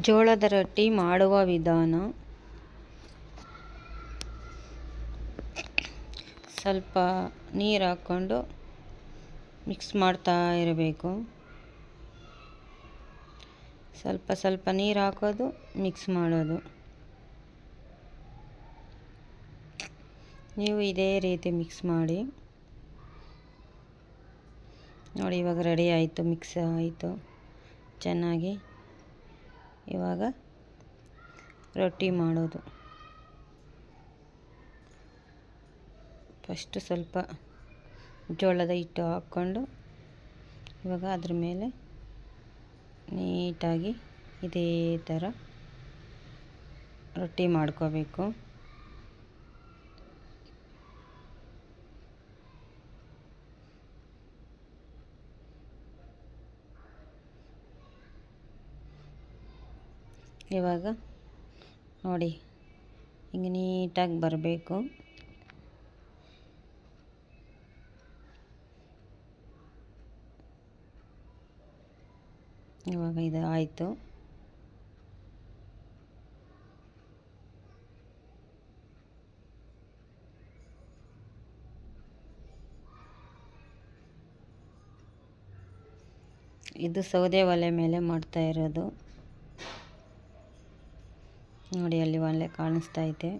ಜೋಳದ ರೊಟ್ಟಿ ಮಾಡುವ ವಿಧಾನ. ಸ್ವಲ್ಪ ನೀರು ಹಾಕ್ಕೊಂಡು ಮಿಕ್ಸ್ ಮಾಡ್ತಾ ಇರಬೇಕು. ಸ್ವಲ್ಪ ಸ್ವಲ್ಪ ನೀರು ಹಾಕೋದು ಮಿಕ್ಸ್ ಮಾಡೋದು. ನೀವು ಇದೇ ರೀತಿ ಮಿಕ್ಸ್ ಮಾಡಿ. ನೋಡಿ ಇವಾಗ ರೆಡಿ ಆಯಿತು ಮಿಕ್ಸ್ ಆಯಿತು. ಚೆನ್ನಾಗಿ ಇವಾಗ ರೊಟ್ಟಿ ಮಾಡೋದು. ಫಸ್ಟು ಸ್ವಲ್ಪ ಜೋಳದ ಹಿಟ್ಟು ಹಾಕ್ಕೊಂಡು ಇವಾಗ ಅದ್ರ ಮೇಲೆ ನೀಟಾಗಿ ಇದೇ ಥರ ರೊಟ್ಟಿ ಮಾಡ್ಕೋಬೇಕು. ಇವಾಗ ನೋಡಿ ಹಿಂಗೆ ನೀಟಾಗಿ ಬರಬೇಕು. ಇವಾಗ ಇದು ಆಯಿತು. ಇದು ಸೌದೆ ಒಲೆ ಮೇಲೆ ಮಾಡ್ತಾ ಇರೋದು. ನೋಡಿ ಅಲ್ಲಿ ಒಲೆ ಕಾಣಿಸ್ತಾ ಇದೆ.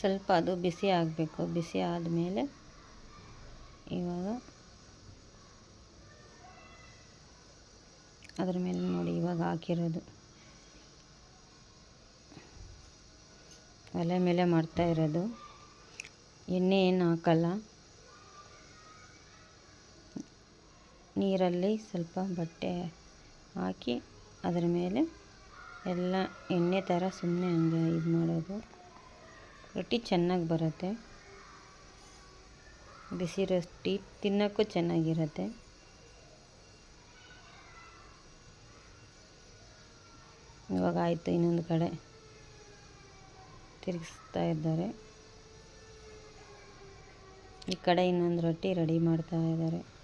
ಸ್ವಲ್ಪ ಅದು ಬಿಸಿ ಆಗಬೇಕು. ಬಿಸಿ ಆದಮೇಲೆ ಇವಾಗ ಅದ್ರ ಮೇಲೆ ನೋಡಿ, ಇವಾಗ ಹಾಕಿರೋದು. ಒಲೆ ಮೇಲೆ ಮಾಡ್ತಾ ಇರೋದು. ಎಣ್ಣೆ ಏನು ಹಾಕಲ್ಲ. ನೀರಲ್ಲಿ ಸ್ವಲ್ಪ ಬಟ್ಟೆ ಹಾಕಿ ಅದರ ಮೇಲೆ ಎಲ್ಲ ಎಣ್ಣೆ ಥರ ಸುಮ್ಮನೆ ಹಂಗೆ ಇದು ಮಾಡೋದು. ರೊಟ್ಟಿ ಚೆನ್ನಾಗಿ ಬರುತ್ತೆ. ಬಿಸಿ ರೊಟ್ಟಿ ತಿನ್ನೋಕ್ಕೂ ಚೆನ್ನಾಗಿರುತ್ತೆ. ಇವಾಗ ಆಯಿತು ಇನ್ನೊಂದು ಕಡೆ ತಿರುಗಿಸ್ತಾ ಇದ್ದಾರೆ. ಈ ಕಡೆ ಇನ್ನೊಂದು ರೊಟ್ಟಿ ರೆಡಿ ಮಾಡ್ತಾ ಇದ್ದಾರೆ.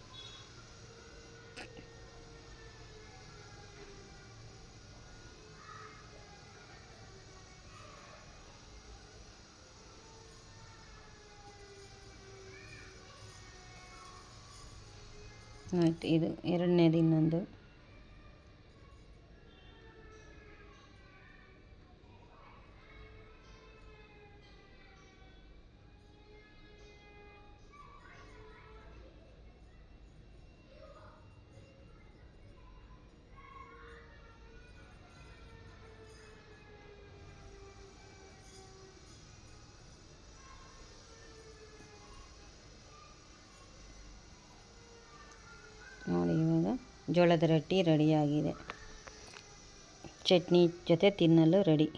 ಇದು ಎರಡನೇದು ಇನ್ನೊಂದು. ಜೋಳದ ರೊಟ್ಟಿ ರೆಡಿಯಾಗಿದೆ. ಚಟ್ನಿ ಜೊತೆ ತಿನ್ನಲು ರೆಡಿ.